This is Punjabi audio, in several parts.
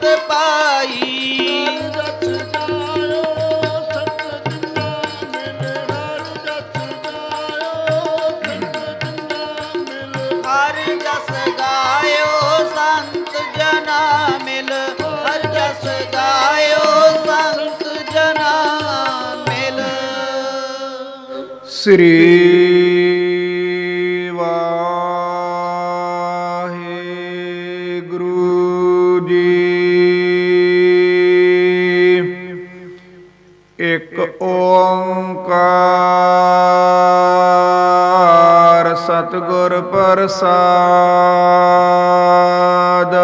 ਅੰਮ੍ਰਿਤ ਪਾਈ। ਜਸ ਜਾਇਓ ਸਤ ਜਿੰਨਾ ਮਿਲ ਹਰ ਜਸ ਜਾਇਓ ਸਤ ਜਿੰਨਾ ਮਿਲ ਹਰ ਜਸ ਗਾਇਓ, ਸੰਤ ਜਨਾ ਮਿਲ। ਹਰ ਜਸ ਗਾਇਓ, ਸੰਤ ਜਨਾ ਮਿਲ। ਸ੍ਰੀ ਇਕ ਓੰਕਾਰ ਸਤਿਗੁਰ ਪ੍ਰਸਾਦ।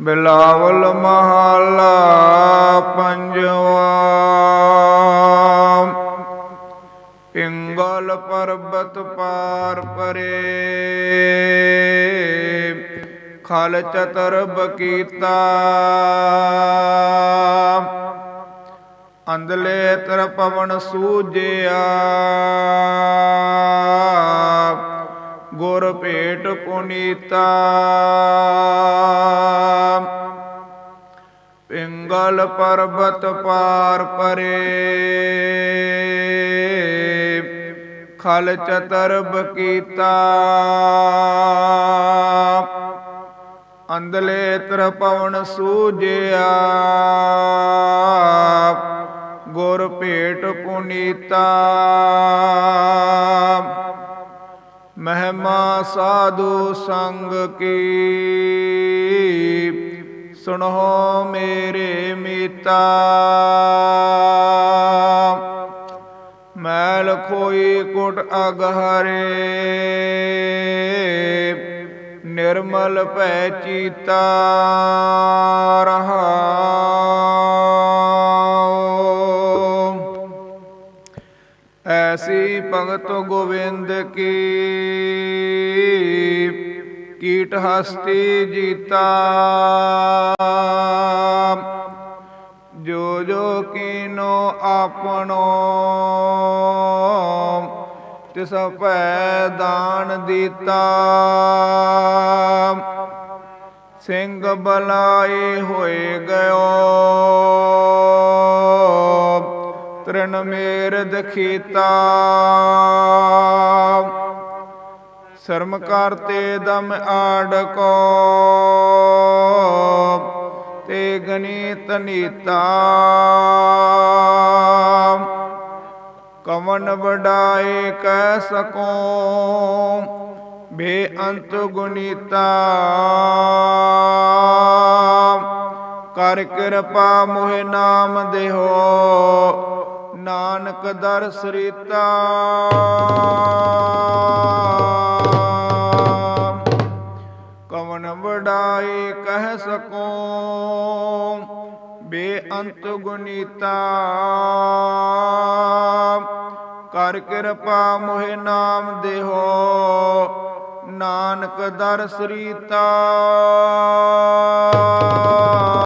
ਬਿਲਾਵਲ ਮਹਲਾ ਪੰਜਵਾ। ਪਿੰਗਲ ਪਰਬਤ ਪਾਰ ਪਰੇ। ਖਲ ਚਤਰ ਕੀਤਾ ਅੰਦਲੇ ਤਰ ਪਵਨ ਸੂਜਿਆ। ਗੁਰ ਭੇਟ ਪੁਨੀਤਾ। ਪਿੰਗਲ ਪਰਬਤ ਪਾਰ ਪਰੇ। ਖਲ ਚਤਰਬ ਕੀਤਾ ਅੰਦਲੇ ਤਰ ਸੂਜਿਆ। ਗੁਰ ਭੇਟ ਪੁਨੀਤਾ। ਮਹਿਮਾ ਸਾਧੂ ਸੰਗ ਕੀ। ਸੁਣੋ ਮੇਰੇ ਮੀਤਾ। ਮੈਲ ਖੋਈ ਕੁਟ ਅਗਹਰੇ। ਨਿਰਮਲ ਭੈ ਚੀਤਾ ਰਹਾਉ ਐਸੀ ਭਗਤ ਗੋਬਿੰਦ ਕੀ ਕੀਟ ਹਸਤੀ ਜੀਤਾ। ਜੋ ਜੋ ਕੀਨੋ ਆਪਣੋ ਤਿਸ ਭੈ ਦਾਨ ਦਿੱਤਾ। ਸਿੰਘ ਬਲਾਈ ਹੋਏ ਗਇਓ। ਤ੍ਰਿਣ ਮੇਰ ਦਖੀਤਾ ਸ਼ਰਮ ਕਰਤੇ ਦਮ ਆੜਕੋ। ਤੇ ਗਣਿਤ ਨੀਤਾ। ਕਵਨ ਵਡਾਏ ਕਹਿ ਸਕੋ, ਬੇਅੰਤ ਗੁਨੀਤਾ। ਕਰ ਕਿਰਪਾ ਮੋਹਿ ਨਾਮ ਦੇਹੋ, ਨਾਨਕ ਦਰਸ ਰੀਤਾ ਕਵਨ ਵਡਾਈ ਕਹਿ ਸਕੋ ਬੇਅੰਤ ਗੁਨੀਤਾ ਕਰ ਕਿਰਪਾ ਮੋਹਿ ਨਾਮ ਦੇਹੋ ਨਾਨਕ ਦਰਸ ਰੀਤਾ